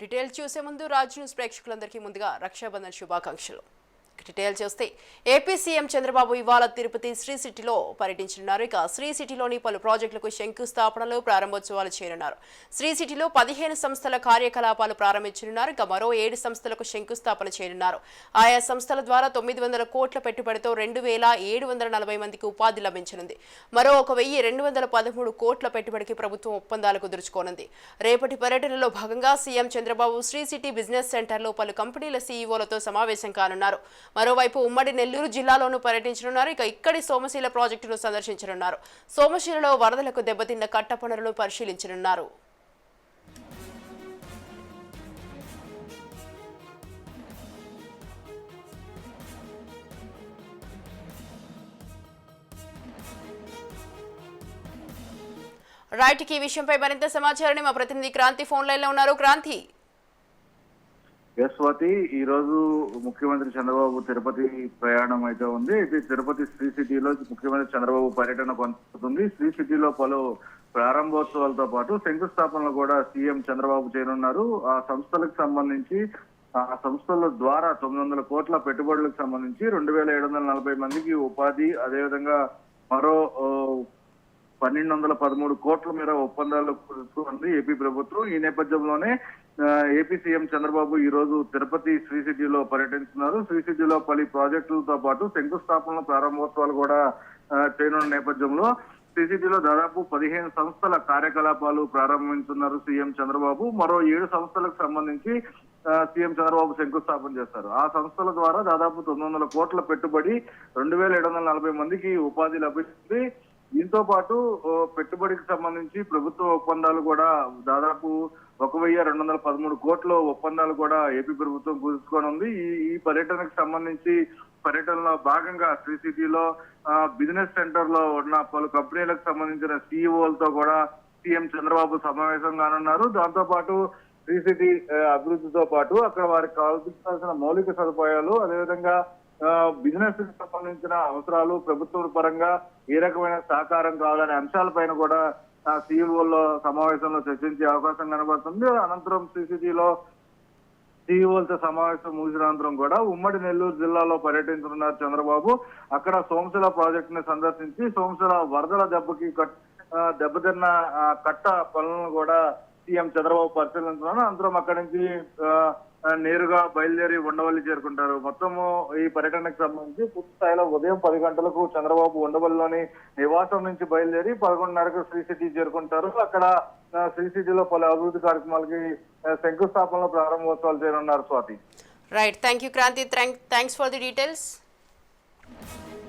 Detail చూసే ముందు Raj news ప్రేక్షకులందరికీ ముందుగా రక్షాబంధన్ శుభాకాంక్షలు. డీటెయిల్ చూస్తే ఏపీ సీఎం చంద్రబాబు ఇవాళ తిరుపతి శ్రీ సిటీలో పర్యటించనున్నారు. ఇక శ్రీ సిటీలోని పలు ప్రాజెక్టులకు శంకుస్థాపనలు ప్రారంభోత్సవాలు చేయనున్నారు. శ్రీ సిటీలో పదిహేను సంస్థల కార్యకలాపాలు ప్రారంభించనున్నారు. ఇక మరో ఏడు సంస్థలకు శంకుస్థాపన చేయనున్నారు. ఆయా సంస్థల ద్వారా తొమ్మిది వందల కోట్ల పెట్టుబడితో రెండు వేల ఏడు వందల నలభై మందికి ఉపాధి లభించనుంది. మరో ఒక వెయ్యి రెండు వందల పదమూడు కోట్ల పెట్టుబడికి ప్రభుత్వం ఒప్పందాలు కుదుర్చుకోనుంది. రేపటి పర్యటనలో భాగంగా CM Chandrababu Sri City business సెంటర్లో పలు కంపెనీల సీఈఓలతో సమావేశం కానున్నారు. మరోవైపు ఉమ్మడి నెల్లూరు జిల్లాలోనూ పర్యటించనున్నారు. ఇక ఇక్కడి సోమశీల ప్రాజెక్టును సందర్శించనున్నారు. సోమశీలలో వరదలకు దెబ్బతిన్న కట్ట పనులను పరిశీలించనున్నారు. రైట్ ఈ విషయంపై మరింత సమాచారాన్ని మా ప్రతినిధి క్రాంతి ఫోన్ లైన్లో ఉన్నారు. క్రాంతి. యశ్వతి ఈ రోజు ముఖ్యమంత్రి చంద్రబాబు తిరుపతి ప్రయాణం అయితే ఉంది. అయితే తిరుపతి శ్రీ సిటీలో ముఖ్యమంత్రి చంద్రబాబు పర్యటన కొనసాగుతుంది శ్రీ సిటీలో పలు ప్రారంభోత్సవాలతో పాటు శంకుస్థాపనలు కూడా సీఎం చంద్రబాబు చేయనున్నారు. ఆ సంస్థలకు సంబంధించి ఆ సంస్థల ద్వారా తొమ్మిది వందల కోట్ల పెట్టుబడులకు సంబంధించి రెండు వేల ఏడు వందల నలభై మందికి ఉపాధి అదేవిధంగా మరో పన్నెండు వందల పదమూడు కోట్ల మేర ఒప్పందాలు కుదుర్చుకుంది ఏపీ ప్రభుత్వం. ఈ నేపథ్యంలోనే ఏపీ సీఎం చంద్రబాబు ఈ రోజు తిరుపతి శ్రీ సిటీలో పర్యటిస్తున్నారు. శ్రీ సిటీలో పలు ప్రాజెక్టులతో పాటు శంకుస్థాపన ప్రారంభోత్సవాలు కూడా చేయనున్న నేపథ్యంలో శ్రీ దాదాపు పదిహేను సంస్థల కార్యకలాపాలు ప్రారంభించున్నారు సీఎం చంద్రబాబు. మరో ఏడు సంస్థలకు సంబంధించి సీఎం చంద్రబాబు శంకుస్థాపన చేస్తారు ఆ సంస్థల ద్వారా దాదాపు తొమ్మిది వందల కోట్ల పెట్టుబడి రెండు వేల ఏడు వందల నలభై మందికి ఉపాధి లభిస్తుంది. దీంతో పాటు పెట్టుబడికి సంబంధించి ప్రభుత్వ ఒప్పందాలు కూడా దాదాపు ఒక వెయ్యి రెండు వందల పదమూడు కోట్ల ఒప్పందాలు కూడా ఏపీ ప్రభుత్వం కుదుర్చుకొని ఉంది. ఈ ఈ పర్యటనకు సంబంధించి పర్యటనలో భాగంగా శ్రీ సిటీలో బిజినెస్ సెంటర్లో ఉన్న పలు కంపెనీలకు సంబంధించిన సీఈఓలతో కూడా సీఎం చంద్రబాబు సమావేశం కానున్నారు. దాంతో పాటు శ్రీ సిటీ అభివృద్ధితో పాటు అక్కడ వారికి కావాల్సిన మౌలిక సదుపాయాలు అదేవిధంగా బిజినెస్కి సంబంధించిన అవసరాలు ప్రభుత్వ పరంగా ఏ రకమైన సహకారం కావాలనే అంశాలపైన కూడా సీఈఓల్లో సమావేశంలో చర్చించే అవకాశం కనబడుతుంది. అనంతరం సిసిటిలో సిఇఓలతో సమావేశం ముగిసిన అనంతరం కూడా ఉమ్మడి నెల్లూరు జిల్లాలో పర్యటించనున్నారు చంద్రబాబు. అక్కడ సోమశిల ప్రాజెక్ట్ని సందర్శించి సోమశిల వరదల దెబ్బకి దెబ్బతిన్న ఆ, కట్ట పనులను కూడా సీఎం చంద్రబాబు పరిశీలించనున్నారు. అనంతరం అక్కడి నుంచి నేరుగా బయలుదేరి ఉండవల్లి చేరుకుంటారు. మొత్తము ఈ పర్యటనకు సంబంధించి పూర్తి స్థాయిలో ఉదయం పది గంటలకు చంద్రబాబు ఉండవల్లిలోని నివాసం నుంచి బయలుదేరి పదకొండున్నరకు శ్రీ సిటీ చేరుకుంటారు. అక్కడ శ్రీ సిటీలో పలు అభివృద్ధి కార్యక్రమాలకి శంకుస్థాపనలో ప్రారంభోత్సవాలు చేయనున్నారు Swathi. Right thank you Kranthi thanks for the details